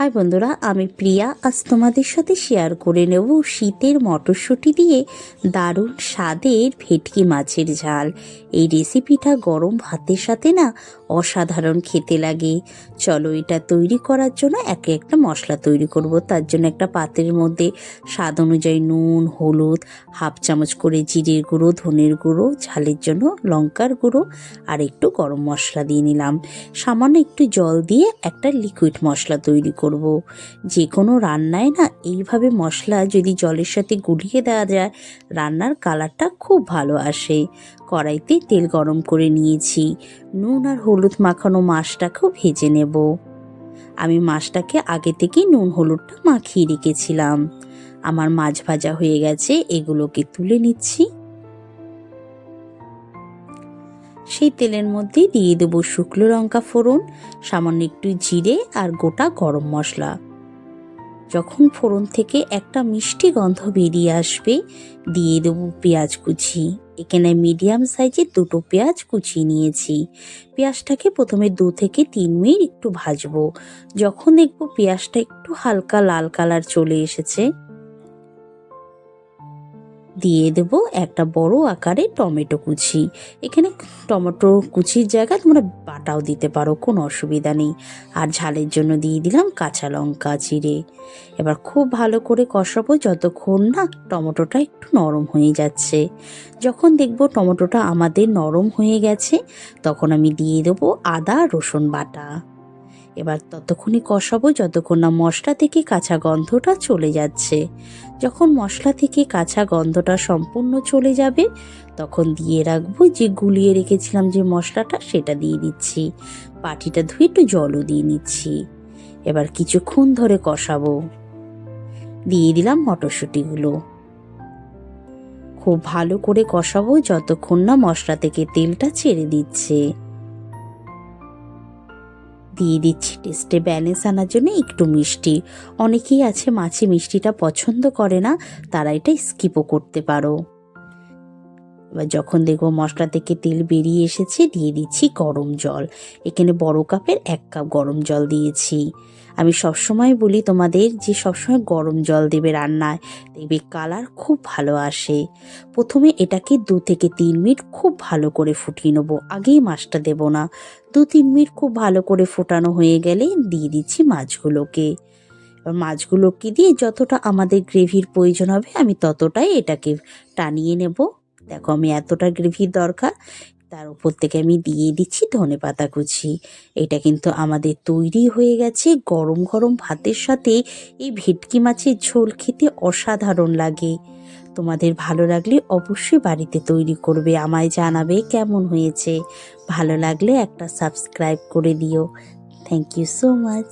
High বন্ধুরা, আমি প্রিয়া। আজ তোমাদের সাথে শেয়ার করে নেব শীতের মটরশুঁটি দিয়ে দারুণ স্বাদের ভেটকি মাছের ঝাল। এই রেসিপিটা গরম ভাতের সাথে না অসাধারণ খেতে লাগে। চলো এটা তৈরি করার জন্য একে একটা মশলা তৈরি করব। তার জন্য একটা পাত্রের মধ্যে স্বাদ অনুযায়ী নুন, হলুদ, হাফ চামচ করে জিরের গুঁড়ো, ধনের গুঁড়ো, ঝালের জন্য লঙ্কার গুঁড়ো আর একটু গরম মশলা দিয়ে নিলাম। সামান্য একটু জল দিয়ে একটা লিকুইড মশলা তৈরি করব। যে কোনো রান্নায় না এইভাবে মশলা যদি জলের সাথে গুলিয়ে দেওয়া যায়, রান্নার কালারটা খুব ভালো আসে। কড়াইতে তেল গরম করে নিয়েছি। নুন আর হলুদ মাখানো মাছটাকেও ভেজে নেব। আমি মাছটাকে আগে থেকেই নুন হলুদটা মাখিয়ে রেখেছিলাম। আমার মাছ ভাজা হয়ে গেছে, এগুলোকে তুলে নিচ্ছি। সেই তেলের মধ্যে দিয়ে দেবো শুকনো লঙ্কা ফোড়ন, সামান্য একটু জিরে আর গোটা গরম মশলা। যখন ফোড়ন থেকে একটা মিষ্টি গন্ধ বেরিয়ে আসবে, দিয়ে দেবো পেঁয়াজ কুচি। এখানে মিডিয়াম সাইজের দুটো পেঁয়াজ কুচিয়ে নিয়েছি। পেঁয়াজটাকে প্রথমে দু থেকে তিন মিনিট একটু ভাজবো। যখন দেখব পেঁয়াজটা একটু হালকা লাল কালার চলে এসেছে দিয়ে দেবো একটা বড় আকারে টমেটো কুচি। এখানে টমেটো কুচির জায়গায় তোমরা বাটাও দিতে পারো, কোনো অসুবিধা নেই। আর ঝালের জন্য দিয়ে দিলাম কাঁচা লঙ্কা চিড়ে। এবার খুব ভালো করে কষাবো যতক্ষণ না টমেটোটা একটু নরম হয়ে যাচ্ছে। যখন দেখব টমেটোটা আমাদের নরম হয়ে গেছে, তখন আমি দিয়ে দেবো আদা রসুন বাটা। এবার ততক্ষণই কষাবো যতক্ষণ না মশলা থেকে কাঁচা গন্ধটা চলে যাচ্ছে। যখন মশলা থেকে কাঁচা গন্ধটা সম্পূর্ণ চলে যাবে, তখন দিয়ে রাখব যে গুলিয়ে রেখেছিলাম যে মশলাটা, সেটা দিয়ে দিচ্ছি। পাটিটা ধুয়ে একটু জলও দিয়ে নিচ্ছি। এবার কিছুক্ষণ ধরে কষাবো। দিয়ে দিলাম মটরশুঁটিগুলো। খুব ভালো করে কষাবো যতক্ষণ না মশলা থেকে তেলটা ছেড়ে দিচ্ছে। দিয়ে দিচ্ছি। টেস্টে ব্যালেন্স আনার জন্য একটু মিষ্টি। অনেকেই আছে মাছে মিষ্টিটা পছন্দ করে না, তারা এটা স্কিপও করতে পারো। এবার যখন দেখব মশলা থেকে তেল বেরিয়ে এসেছে, দিয়ে দিচ্ছি গরম জল। এখানে বড় কাপের এক কাপ গরম জল দিয়েছি। আমি সবসময় বলি তোমাদের যে সবসময় গরম জল দেবে রান্নায়, দেখবে কালার খুব ভালো আসে। প্রথমে এটাকে দু থেকে তিন মিনিট খুব ভালো করে ফুটিয়ে নেব। আগেই মাছটা দেবো না। দু তিন মিনিট খুব ভালো করে ফোটানো হয়ে গেলে দিয়ে দিচ্ছি মাছগুলোকে। এবার মাছগুলোকে দিয়ে যতটা আমাদের গ্রেভির প্রয়োজন হবে, আমি ততটাই এটাকে টানিয়ে নেব। দেখো, আমি এতটা গ্রেভির দরকার, তার উপর থেকে আমি দিয়ে দিচ্ছি ধনে পাতা কুচি। এটা কিন্তু আমাদের তৈরি হয়ে গেছে গরম গরম ভাতের সাথে। এই ভেটকি মাছের ঝোল খেতে অসাধারণ লাগে। তোমাদের ভালো লাগলে অবশ্যই বাড়িতে তৈরি করবে, আমায় জানাবে কেমন হয়েছে। ভালো লাগলে একটা সাবস্ক্রাইব করে দিও। Thank you so much